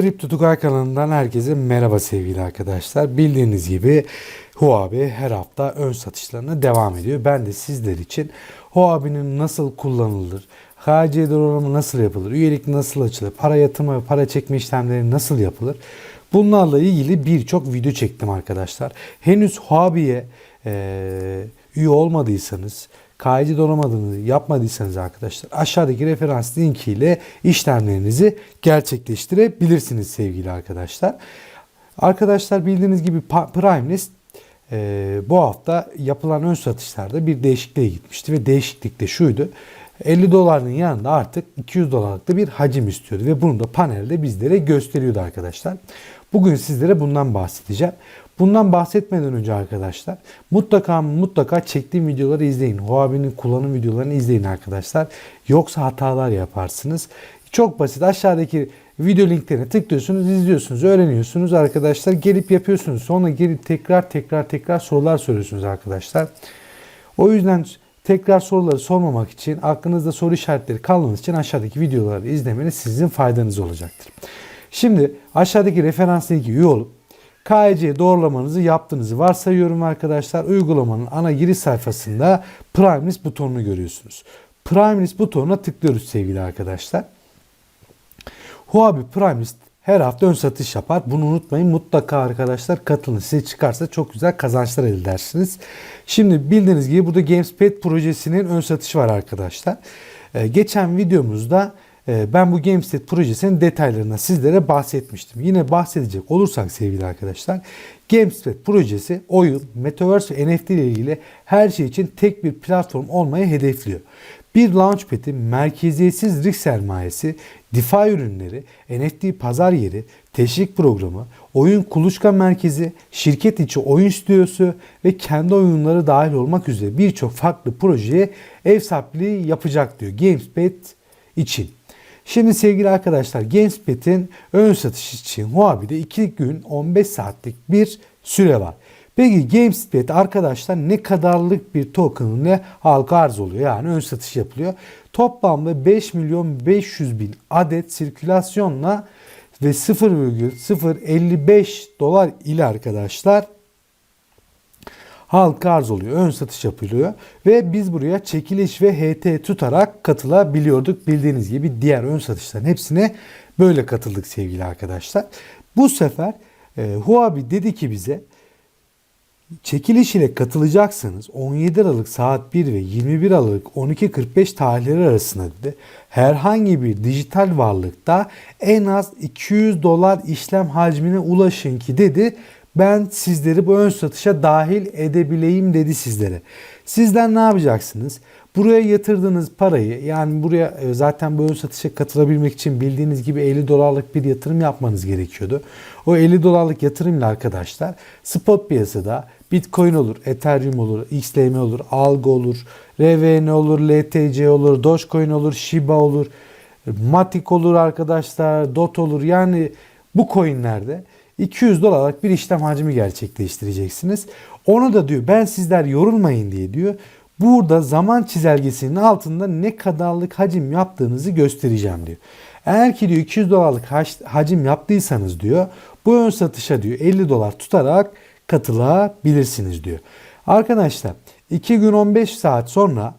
Kripto Tugay kanalından herkese merhaba sevgili arkadaşlar. Bildiğiniz gibi Huobi her hafta ön satışlarına devam ediyor. Ben de sizler için Huobi'nin nasıl kullanılır, HC donanımı nasıl yapılır, üyelik nasıl açılır, para yatırma ve para çekme işlemleri nasıl yapılır? Bunlarla ilgili birçok video çektim arkadaşlar. Henüz Huobi'ye eee üye olmadıysanız, KYC donamadığını yapmadıysanız arkadaşlar aşağıdaki referans linkiyle işlemlerinizi gerçekleştirebilirsiniz sevgili arkadaşlar. Arkadaşlar bildiğiniz gibi Primelist e, bu hafta yapılan ön satışlarda bir değişikliğe gitmişti ve değişiklik de şuydu. 50 doların yanında artık 200 dolarlık da bir hacim istiyordu ve bunu da panelde bizlere gösteriyordu arkadaşlar. Bugün sizlere bundan bahsedeceğim. Bundan bahsetmeden önce arkadaşlar mutlaka mutlaka çektiğim videoları izleyin. Huawei'nin kullanım videolarını izleyin arkadaşlar. Yoksa hatalar yaparsınız. Çok basit aşağıdaki video linklerine tıklıyorsunuz, izliyorsunuz, öğreniyorsunuz arkadaşlar. Gelip yapıyorsunuz. Sonra gelip tekrar tekrar tekrar sorular soruyorsunuz arkadaşlar. O yüzden tekrar soruları sormamak için aklınızda soru işaretleri kalmaması için aşağıdaki videoları izlemeniz sizin faydanız olacaktır. Şimdi aşağıdaki referans linki üye olup KYC doğrulamanızı yaptığınızı varsayıyorum arkadaşlar. Uygulamanın ana giriş sayfasında Primelist butonunu görüyorsunuz. Primelist butonuna tıklıyoruz sevgili arkadaşlar. Huobi Primelist her hafta ön satış yapar. Bunu unutmayın. Mutlaka arkadaşlar katılın. Size çıkarsa çok güzel kazançlar elde edersiniz. Şimdi bildiğiniz gibi burada Gamespad projesinin ön satışı var arkadaşlar. Ee, geçen videomuzda e, ben bu Gamespad projesinin detaylarına sizlere bahsetmiştim. Yine bahsedecek olursak sevgili arkadaşlar. Gamespad projesi oyun, Metaverse ve NFT ile ilgili her şey için tek bir platform olmayı hedefliyor. Bir launchpad'i, merkeziyetsiz risk sermayesi, DeFi ürünleri, NFT pazar yeri, teşvik programı, oyun kuluçka merkezi, şirket içi oyun stüdyosu ve kendi oyunları dahil olmak üzere birçok farklı projeye ev sahipliği yapacak diyor Gamespad için. Şimdi sevgili arkadaşlar Gamespad'in ön satış için Huobi'de 2 gün 15 saatlik bir süre var. Peki Gamespad arkadaşlar ne kadarlık bir token ile halka arz oluyor? Yani ön satış yapılıyor. Toplamda 5 milyon 500 bin adet sirkülasyonla ve 0,055 dolar ile arkadaşlar halka arz oluyor. Ön satış yapılıyor. Ve biz buraya çekiliş ve HT tutarak katılabiliyorduk. Bildiğiniz gibi diğer ön satışların hepsine böyle katıldık sevgili arkadaşlar. Bu sefer e, Huobi dedi ki bize Çekiliş ile katılacaksanız 17 Aralık saat 1 ve 21 Aralık 12.45 tarihleri arasında dedi. Herhangi bir dijital varlıkta en az 200 dolar işlem hacmine ulaşın ki dedi. Ben sizleri bu ön satışa dahil edebileyim dedi sizlere. Sizler ne yapacaksınız? Buraya yatırdığınız parayı yani buraya e, zaten bu ön satışa katılabilmek için bildiğiniz gibi 50 dolarlık bir yatırım yapmanız gerekiyordu. O 50 dolarlık yatırımla arkadaşlar spot piyasada Bitcoin olur, Ethereum olur, XLM olur, Algo olur, RVN olur, LTC olur, Dogecoin olur, Shiba olur, Matic olur arkadaşlar, DOT olur. Yani bu coinlerde 200 dolarlık bir işlem hacmi gerçekleştireceksiniz. Onu da diyor ben sizler yorulmayın diye diyor. Burada zaman çizelgesinin altında ne kadarlık hacim yaptığınızı göstereceğim diyor. Eğer ki diyor 200 dolarlık hacim yaptıysanız diyor bu ön satışa diyor 50 dolar tutarak katılabilirsiniz diyor. Arkadaşlar 2 gün 15 saat sonra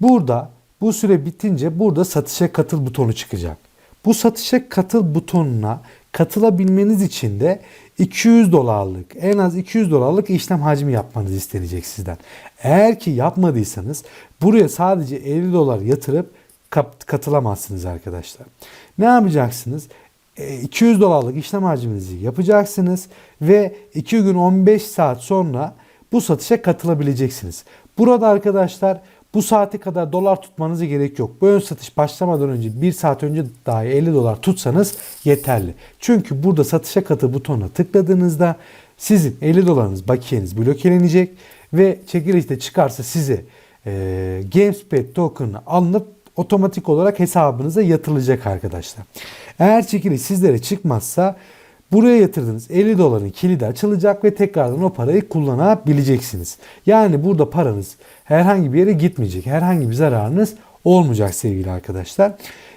burada bu süre bitince burada satışa katıl butonu çıkacak. Bu satışa katıl butonuna katılabilmeniz için de 200 dolarlık en az 200 dolarlık işlem hacmi yapmanız istenecek sizden. Eğer ki yapmadıysanız buraya sadece 50 dolar yatırıp katılamazsınız arkadaşlar. Ne yapacaksınız? 200 dolarlık işlem hacminizi yapacaksınız ve 2 gün 15 saat sonra bu satışa katılabileceksiniz. Burada arkadaşlar bu saate kadar dolar tutmanıza gerek yok. Bu ön satış başlamadan önce 1 saat önce dahi 50 dolar tutsanız yeterli. Çünkü burada satışa katıl butonuna tıkladığınızda sizin 50 dolarınız bakiyeniz blokelenecek ve çekilişte çıkarsa size e, Gamespad token'ı alınıp otomatik olarak hesabınıza yatırılacak arkadaşlar. Eğer çekiliş sizlere çıkmazsa buraya yatırdığınız 50 doların kilidi açılacak ve tekrardan o parayı kullanabileceksiniz. Yani burada paranız herhangi bir yere gitmeyecek. Herhangi bir zararınız olmayacak sevgili arkadaşlar.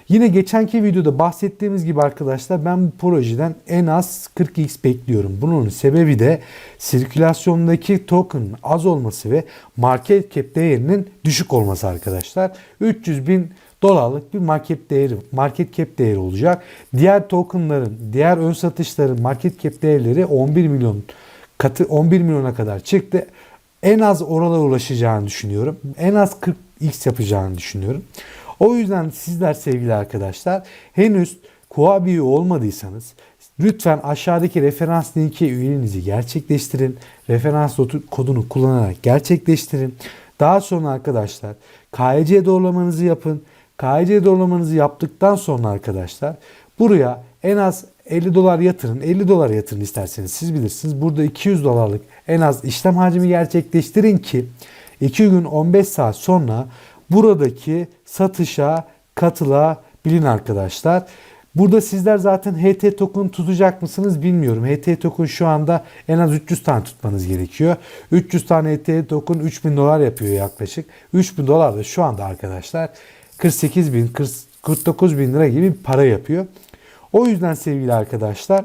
Yine geçenki videoda bahsettiğimiz gibi arkadaşlar ben bu projeden en az 40x bekliyorum. Bunun sebebi de sirkülasyondaki token az olması ve market cap değerinin düşük olması arkadaşlar. 300 bin dolarlık bir market değeri, market cap değeri olacak. Diğer tokenların, diğer ön satışların market cap değerleri 11 milyon katı 11 milyona kadar çıktı. En az oralara ulaşacağını düşünüyorum. En az 40x yapacağını düşünüyorum. O yüzden sizler sevgili arkadaşlar henüz Kuabi olmadıysanız lütfen aşağıdaki referans linki üyeliğinizi gerçekleştirin. Referans kodunu kullanarak gerçekleştirin. Daha sonra arkadaşlar KYC doğrulamanızı yapın. KYC doğrulamanızı yaptıktan sonra arkadaşlar buraya en az 50 dolar yatırın. 50 dolar yatırın isterseniz siz bilirsiniz. Burada 200 dolarlık en az işlem hacmi gerçekleştirin ki 2 gün 15 saat sonra buradaki satışa katılabilin arkadaşlar. Burada sizler zaten HT token tutacak mısınız bilmiyorum. HT token şu anda en az 300 tane tutmanız gerekiyor. 300 tane HT token 3000 dolar yapıyor yaklaşık. 3000 dolar da şu anda arkadaşlar 48 bin 49 bin lira gibi bir para yapıyor. O yüzden sevgili arkadaşlar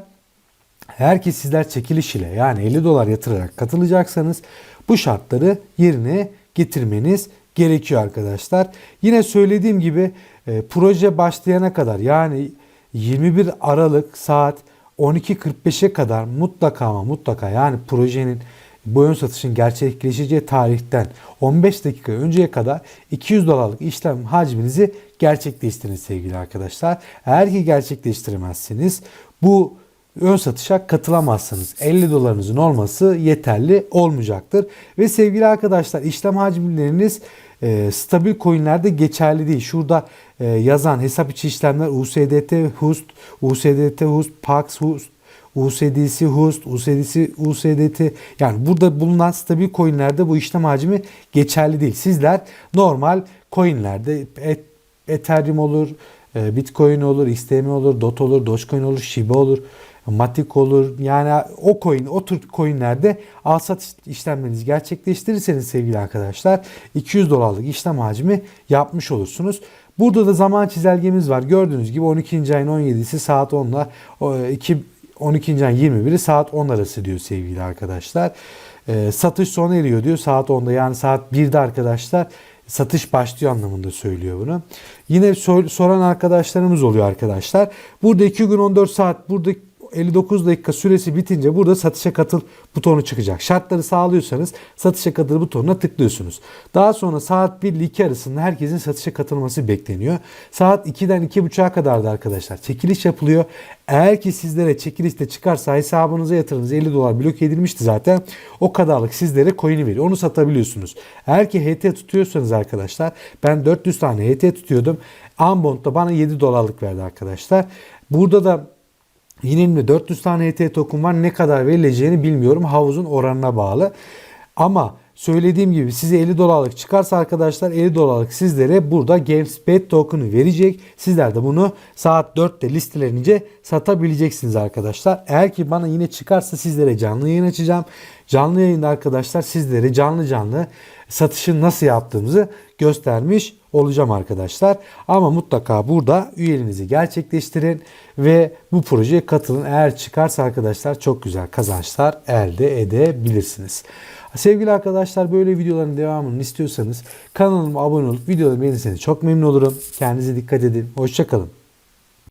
eğer ki sizler çekiliş ile yani 50 dolar yatırarak katılacaksanız bu şartları yerine getirmeniz gerekiyor arkadaşlar. Yine söylediğim gibi e, proje başlayana kadar yani 21 Aralık saat 12.45'e kadar mutlaka ama mutlaka yani projenin bu ön satışın gerçekleşeceği tarihten 15 dakika önceye kadar 200 dolarlık işlem hacminizi gerçekleştirin sevgili arkadaşlar. Eğer ki gerçekleştiremezseniz bu ön satışa katılamazsınız. 50 dolarınızın olması yeterli olmayacaktır. Ve sevgili arkadaşlar işlem hacimleriniz e, stabil coinlerde geçerli değil. Şurada e, yazan hesap içi işlemler USDT, HUST, USDT, HUST, PAX, HUST, USDC, HUST, USDC, USDT yani burada bulunan stabil coinlerde bu işlem hacmi geçerli değil. Sizler normal coinlerde Ethereum olur, e, Bitcoin olur, XTM olur, DOT olur, Dogecoin olur, Shiba olur, Matic olur. Yani o coin, o tür coinlerde al sat işlemlerinizi gerçekleştirirseniz sevgili arkadaşlar 200 dolarlık işlem hacmi yapmış olursunuz. Burada da zaman çizelgemiz var. Gördüğünüz gibi 12. ayın 17'si saat 10'la 2 12. ayın 21'i saat 10 arası diyor sevgili arkadaşlar. E, satış sona eriyor diyor saat 10'da yani saat 1'de arkadaşlar satış başlıyor anlamında söylüyor bunu. Yine soran arkadaşlarımız oluyor arkadaşlar. Burada 2 gün 14 saat burada 59 dakika süresi bitince burada satışa katıl butonu çıkacak. Şartları sağlıyorsanız satışa katıl butonuna tıklıyorsunuz. Daha sonra saat 1 ile 2 arasında herkesin satışa katılması bekleniyor. Saat 2'den 2.30'a kadar da arkadaşlar çekiliş yapılıyor. Eğer ki sizlere çekilişte çıkarsa hesabınıza yatırdığınız 50 dolar blok edilmişti zaten. O kadarlık sizlere coin'i veriyor. Onu satabiliyorsunuz. Eğer ki HT tutuyorsanız arkadaşlar ben 400 tane HT tutuyordum. Ambond'da bana 7 dolarlık verdi arkadaşlar. Burada da Yine elimde 400 tane ET token var. Ne kadar verileceğini bilmiyorum. Havuzun oranına bağlı. Ama söylediğim gibi size 50 dolarlık çıkarsa arkadaşlar 50 dolarlık sizlere burada GameSpot token'ı verecek. Sizler de bunu saat 4'te listelenince satabileceksiniz arkadaşlar. Eğer ki bana yine çıkarsa sizlere canlı yayın açacağım. Canlı yayında arkadaşlar sizlere canlı canlı satışın nasıl yaptığımızı göstermiş olacağım arkadaşlar. Ama mutlaka burada üyeliğinizi gerçekleştirin ve bu projeye katılın. Eğer çıkarsa arkadaşlar çok güzel kazançlar elde edebilirsiniz. Sevgili arkadaşlar böyle videoların devamını istiyorsanız kanalıma abone olup videoları beğenirseniz çok memnun olurum. Kendinize dikkat edin. Hoşçakalın.